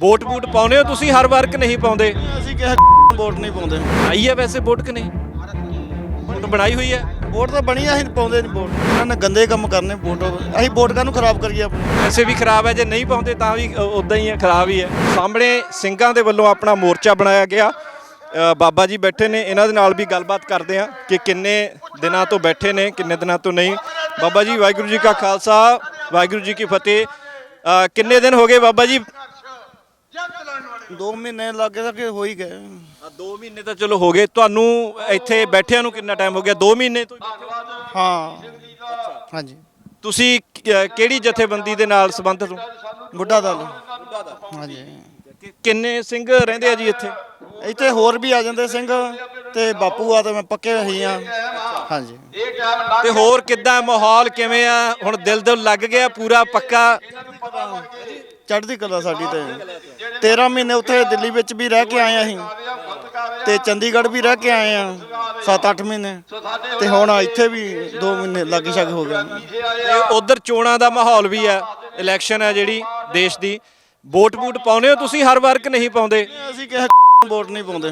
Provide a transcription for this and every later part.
Vote ਵੂਟ ਪਾਉਨੇ ਹੋ? ਤੁਸੀਂ ਹਰ ਵਾਰ ਕਿ ਨਹੀਂ ਪਾਉਂਦੇ? ਅਸੀਂ ਕਿਸੇ ਵੋਟ ਨਹੀਂ ਪਾਉਂਦੇ। ਆਈ ਹੈ ਵੈਸੇ ਵੋਟ ਕਿ ਨਹੀਂ? ਵੋਟ ਬਣਾਈ ਹੋਈ ਹੈ? ਵੋਟ ਤਾਂ ਬਣੀ ਆ, ਅਸੀਂ ਪਾਉਂਦੇ ਨਹੀਂ ਵੋਟ। ਇਹਨਾਂ ਨੇ ਗੰਦੇ ਕੰਮ ਕਰਨੇ ਵੋਟ। ਅਸੀਂ ਵੋਟ ਕਾਹਨੂੰ ਖਰਾਬ ਕਰੀਏ ਆਪਣੀ? ਵੈਸੇ ਵੀ ਖਰਾਬ ਹੈ ਜੇ ਨਹੀਂ ਪਾਉਂਦੇ ਤਾਂ ਵੀ ਉਦਾਂ ਹੀ ਹੈ ਖਰਾਬ ਹੀ ਹੈ। ਸਾਹਮਣੇ ਸਿੰਘਾਂ ਦੇ ਵੱਲੋਂ ਆਪਣਾ ਮੋਰਚਾ ਬਣਾਇਆ ਗਿਆ। ਬਾਬਾ ਜੀ ਬੈਠੇ ਨੇ ਇਹਨਾਂ ਦੇ ਨਾਲ ਵੀ ਗੱਲਬਾਤ ਕਰਦੇ ਆ ਕਿ ਕਿੰਨੇ ਦਿਨਾਂ ਤੋਂ ਬੈਠੇ ਨੇ ਕਿੰਨੇ ਦਿਨਾਂ ਤੋਂ ਨਹੀਂ। ਬਾਬਾ ਜੀ ਵਾਹਿਗੁਰੂ ਜੀ ਕਾ ਖਾਲਸਾ ਵਾਹਿਗੁਰੂ ਜੀ ਕੀ ਫਤਿਹ। ਕਿੰਨੇ ਦਿਨ ਹੋ ਗਏ ਬਾਬਾ ਜੀ 2 ਮਹੀਨੇ ਲੱਗੇ ਤਾਂ ਕਿ ਹੋ ਹੀ ਗਏ। 2 ਮਹੀਨੇ ਤਾਂ ਚਲੋ ਹੋ ਗਏ। ਤੁਹਾਨੂੰ ਇੱਥੇ ਬੈਠਿਆਂ ਨੂੰ ਕਿੰਨਾ ਟਾਈਮ ਹੋ ਗਿਆ? 2 ਮਹੀਨੇ ਤੋਂ ਹੀ ਬੈਠੇ ਹੋ? ਹਾਂ। ਹਾਂਜੀ। ਤੁਸੀਂ ਕਿ- ਕਿਹੜੀ ਜਥੇਬੰਦੀ ਦੇ ਨਾਲ ਸੰਬੰਧਿਤ ਹੋ? ਬੁੱਢਾ ਦਲ। ਹਾਂਜੀ। ਕਿ- ਕਿੰਨੇ ਸਿੰਘ ਰਹਿੰਦੇ ਆ ਜੀ ਇੱਥੇ? ਇੱਥੇ ਹੋਰ ਵੀ ਆ ਜਾਂਦੇ ਸਿੰਘ ਤੇ ਬਾਪੂ ਆ ਤੇ ਮੈਂ ਪੱਕੇ ਹੀ ਆ। ਹਾਂਜੀ। ਤੇ ਹੋਰ ਕਿੱਦਾਂ ਮਾਹੌਲ ਕਿਵੇਂ ਆ? ਹੁਣ ਦਿਲ ਦਿਲ ਲੱਗ ਗਿਆ ਪੂਰਾ ਪੱਕਾ? ਚੜ੍ਹਦੀ ਕਲਾ ਸਾਡੀ ਤੇ। 13 ਮਹੀਨੇ ਉੱਥੇ ਦਿੱਲੀ ਵਿੱਚ ਵੀ ਰਹਿ ਕੇ ਆਏ ਆ ਅਸੀਂ। ਤੇ ਚੰਡੀਗੜ੍ਹ ਵੀ ਰਹਿ ਕੇ ਆਏ ਆ 7-8 ਮਹੀਨੇ। ਤੇ ਹੁਣ ਇੱਥੇ ਵੀ 2 ਮਹੀਨੇ ਲੱਗ ਛੱਗ ਹੋ ਗਏ। ਤੇ ਉਧਰ ਚੋਣਾਂ ਦਾ ਮਾਹੌਲ ਵੀ ਆ ਇਲੈਕਸ਼ਨ ਆ ਜਿਹੜੀ ਦੇਸ਼ ਦੀ। ਵੋਟ ਵੂਟ ਪਾਉਨੇ ਹੋ ਤੁਸੀਂ ਹਰ ਵਾਰ ਕਿ ਨਹੀਂ ਪਾਉਂਦੇ? ਅਸੀਂ ਕਿਸੇ ਵੋਟ ਨਹੀਂ ਪਾਉਂਦੇ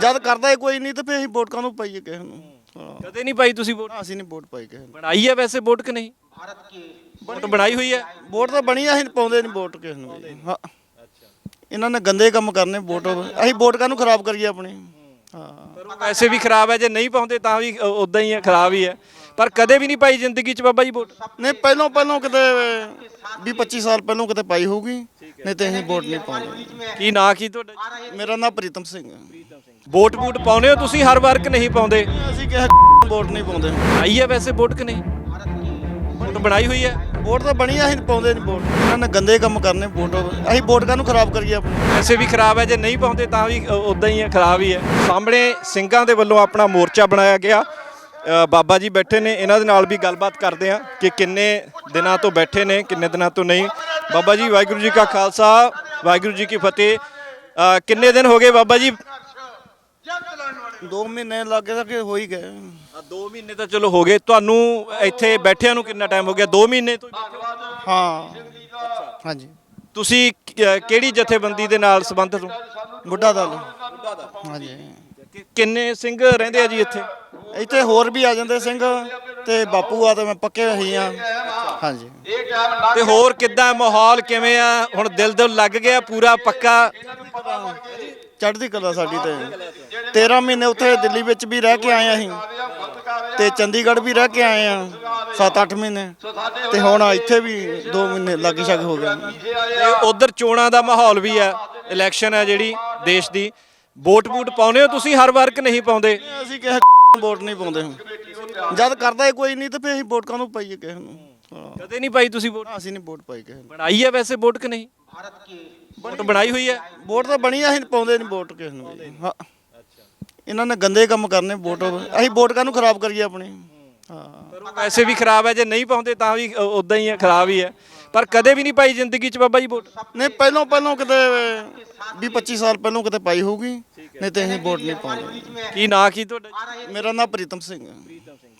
ਜਦ ਕਰਦਾ ਹੀ ਕੋਈ ਨਹੀਂ ਤੇ ਫੇਰ ਅਸੀਂ ਵੋਟ ਕਾਹਨੂੰ ਪਾਈਏ ਕਿਸੇ ਨੂੰ। ਹਾਂ। ਕਦੇ ਨਹੀਂ ਪਾਈ ਤੁਸੀਂ ਵੋਟ? ਅਸੀਂ ਨਹੀਂ ਵੋਟ ਪਾਈ ਕਿਸੇ ਨੂੰ। ਬਣਾਈ ਹੈ ਵੈਸੇ ਵੋਟ ਕਿ ਨਹੀਂ? ਵੋਟ ਬਣਾਈ ਹੋਈ ਹੈ। ਵੋਟ ਤਾਂ ਬਣੀ ਆ, ਅਸੀਂ ਪਾਉਂਦੇ ਨਹੀਂ ਵੋਟ ਕਿਸੇ ਨੂੰ। ਹਾਂ। ਇਹਨਾਂ ਨੇ ਗੰਦੇ ਕੰਮ ਕਰਨੇ ਵੋਟ ਅਸੀਂ ਵੋਟ ਕਾਹਨੂੰ ਖਰਾਬ ਕਰੀਏ ਆਪਣੀ? ਹਾਂ। ਵੈਸੇ ਵੀ ਖਰਾਬ ਹੈ ਜੇ ਨਹੀਂ ਪਾਉਂਦੇ ਤਾਂ ਵੀ ਉਦਾਂ ਹੀ ਹੈ ਖਰਾਬ ਹੀ ਹੈ ਪਰ ਕਦੇ ਵੀ ਨਹੀਂ ਪਾਈ ਜ਼ਿੰਦਗੀ 'ਚ ਬਾਬਾ ਜੀ ਵੋਟ। ਨਹੀਂ ਪਹਿਲੋਂ ਪਹਿਲੋਂ ਕਿਤੇ 20 25 ਸਾਲ ਪਹਿਲੋਂ ਕਿਤੇ ਪਾਈ ਹੋਊਗੀ ਨਹੀਂ ਤੇ ਅਸੀਂ ਵੋਟ ਨਹੀਂ ਪਾਉਂਦੇ। ਕੀ ਨਾਂ ਕੀ ਤੁਹਾਡਾ? ਜੀ? ਮੇਰਾ ਨਾਮ ਪ੍ਰੀਤਮ ਸਿੰਘ ਹੈ। ਵੋਟ ਵੂਟ ਪਾਉਨੇ ਹੋ ਤੁਸੀਂ ਹਰ ਵਾਰ ਕਿ ਨਹੀਂ ਪਾਉਂਦੇ? ਅਸੀਂ ਕਿਸੇ ਵੋਟ ਨਹੀਂ ਪਾਉਂਦੇ। ਆਈ ਹੈ ਵੈਸੇ ਵੋਟ ਕਿ ਨਹੀਂ? ਵੋਟ ਬਣਾਈ ਹੋਈ ਹੈ ਵੋਟ ਤਾਂ ਬਣੀ ਆ, ਅਸੀਂ ਪਾਉਂਦੇ ਨਹੀਂ ਵੋਟ ਇਹਨਾਂ ਨੇ ਗੰਦੇ ਕੰਮ ਕਰਨੇ ਵੋਟ ਅਸੀਂ ਵੋਟ ਕਾਹਨੂੰ ਖਰਾਬ ਕਰੀਏ ਆਪਣੀ? ਵੈਸੇ ਵੀ ਖਰਾਬ ਹੈ ਜੇ ਨਹੀਂ ਪਾਉਂਦੇ ਤਾਂ ਵੀ ਉਦਾਂ ਹੀ ਹੈ ਖਰਾਬ ਹੀ ਹੈ ਸਾਹਮਣੇ ਸਿੰਘਾਂ ਦੇ ਵੱਲੋਂ ਆਪਣਾ ਮੋਰਚਾ ਬਣਾਇਆ ਗਿਆ। ਬਾਬਾ ਜੀ ਬੈਠੇ ਨੇ ਇਹਨਾਂ ਦੇ ਨਾਲ ਵੀ ਗੱਲਬਾਤ ਕਰਦੇ ਆ ਕਿ ਕਿੰਨੇ ਦਿਨਾਂ ਤੋਂ ਬੈਠੇ ਨੇ ਕਿੰਨੇ ਦਿਨਾਂ ਤੋਂ ਨਹੀਂ। ਬਾਬਾ ਜੀ ਵਾਹਿਗੁਰੂ ਜੀ ਕਾ ਖਾਲਸਾ ਵਾਹਿਗੁਰੂ ਜੀ ਕੀ ਫਤਿਹ। ਕਿੰਨੇ ਦਿਨ ਹੋ ਗਏ ਬਾਬਾ ਜੀ 2 ਮਹੀਨੇ ਲੱਗੇ ਤਾਂ ਕਿ ਹੋ ਹੀ ਗਏ। 2 ਮਹੀਨੇ ਤਾਂ ਚਲੋ ਹੋ ਗਏ। ਤੁਹਾਨੂੰ ਇੱਥੇ ਬੈਠਿਆਂ ਨੂੰ ਕਿੰਨਾ ਟਾਈਮ ਹੋ ਗਿਆ? 2 ਮਹੀਨੇ ਤੋਂ ਹੀ ਬੈਠੇ ਹੋ? ਹਾਂ। ਹਾਂਜੀ। ਤੁਸੀਂ ਕਿ- ਕਿਹੜੀ ਜਥੇਬੰਦੀ ਦੇ ਨਾਲ ਸੰਬੰਧਿਤ ਹੋ? ਬੁੱਢਾ ਦਲ। ਹਾਂਜੀ। ਕਿ- ਕਿੰਨੇ ਸਿੰਘ ਰਹਿੰਦੇ ਆ ਜੀ ਇੱਥੇ? ਇੱਥੇ ਹੋਰ ਵੀ ਆ ਜਾਂਦੇ ਸਿੰਘ ਤੇ ਬਾਪੂ ਆ ਤੇ ਮੈਂ ਪੱਕੇ ਹੀ ਆ। ਹਾਂਜੀ। ਤੇ ਹੋਰ ਕਿੱਦਾਂ ਮਾਹੌਲ ਕਿਵੇਂ ਆ? ਹੁਣ ਦਿਲ ਦਿਲ ਲੱਗ ਗਿਆ ਪੂਰਾ ਪੱਕਾ? ਚੜ੍ਹਦੀ ਕਲਾ ਸਾਡੀ ਤੇ। 13 ਮਹੀਨੇ ਉੱਥੇ ਦਿੱਲੀ ਵਿੱਚ ਵੀ ਰਹਿ ਕੇ ਆਏ ਅਸੀਂ ਤੇ ਚੰਡੀਗੜ੍ਹ ਵੀ ਰਹਿ ਕੇ ਆਏ ਆ 7-8 ਮਹੀਨੇ। ਤੇ ਹੁਣ ਇੱਥੇ ਵੀ 2 ਮਹੀਨੇ ਲੱਗ ਛੱਗ ਹੋ ਗਏ। ਤੇ ਉਧਰ ਚੋਣਾਂ ਦਾ ਮਾਹੌਲ ਵੀ ਆ ਇਲੈਕਸ਼ਨ ਆ ਜਿਹੜੀ ਦੇਸ਼ ਦੀ। ਵੋਟ ਵੂਟ ਪਾਉਨੇ ਹੋ ਤੁਸੀਂ ਹਰ ਵਾਰ ਕਿ ਨਹੀਂ ਪਾਉਂਦੇ? ਅਸੀਂ ਕਿਸੇ ਵੋਟ ਨਹੀਂ ਪਾਉਂਦੇ ਜਦ ਕਰਦਾ ਹੀ ਕੋਈ ਨਹੀਂ ਤੇ ਫੇਰ ਅਸੀਂ ਵੋਟ ਕਾਹਨੂੰ ਪਾਈਏ ਕਿਸੇ ਨੂੰ। ਹਾਂ। ਕਦੇ ਨਹੀਂ ਪਾਈ ਤੁਸੀਂ ਵੋਟ? ਅਸੀਂ ਨਹੀਂ ਵੋਟ ਪਾਈ ਕਿਸੇ ਨੂੰ। ਬਣਾਈ ਹੈ ਵੈਸੇ ਵੋਟ ਕਿ ਨਹੀਂ? ਵੋਟ ਬਣਾਈ ਹੋਈ ਹੈ ਵੋਟ ਤਾਂ ਬਣੀ ਆ, ਅਸੀਂ ਪਾਉਂਦੇ ਨਹੀਂ ਵੋਟ ਕਿਸੇ ਨੂੰ ਵੀ। ਹਾਂ। ਇਹਨਾਂ ਨੇ ਗੰਦੇ ਕੰਮ ਕਰਨੇ ਵੋਟ ਅਸੀਂ ਵੋਟ ਕਾਹਨੂੰ ਖਰਾਬ ਕਰੀਏ ਆਪਣੀ? ਹਾਂ। ਪਰ ਉਹ ਵੈਸੇ ਵੀ ਖਰਾਬ ਹੈ ਜੇ ਨਹੀਂ ਪਾਉਂਦੇ ਤਾਂ ਵੀ ਉਦਾਂ ਹੀ ਹੈ ਖਰਾਬ ਹੀ ਹੈ ਪਰ ਕਦੇ ਵੀ ਨਹੀਂ ਪਾਈ ਜ਼ਿੰਦਗੀ 'ਚ ਬਾਬਾ ਜੀ ਵੋਟ? ਨਹੀਂ ਪਹਿਲੋਂ ਪਹਿਲੋਂ ਕਿਤੇ 20 25 ਸਾਲ ਪਹਿਲੋਂ ਕਿਤੇ ਪਾਈ ਹੋਊਗੀ ਨਹੀਂ ਤੇ ਅਸੀਂ ਵੋਟ ਨਹੀਂ ਪਾਉਂਦੇ। ਕੀ ਨਾਂ ਕੀ ਤੁਹਾਡਾ ਜੀ? ਮੇਰਾ ਨਾਮ ਪ੍ਰੀਤਮ ਸਿੰਘ ਹੈ।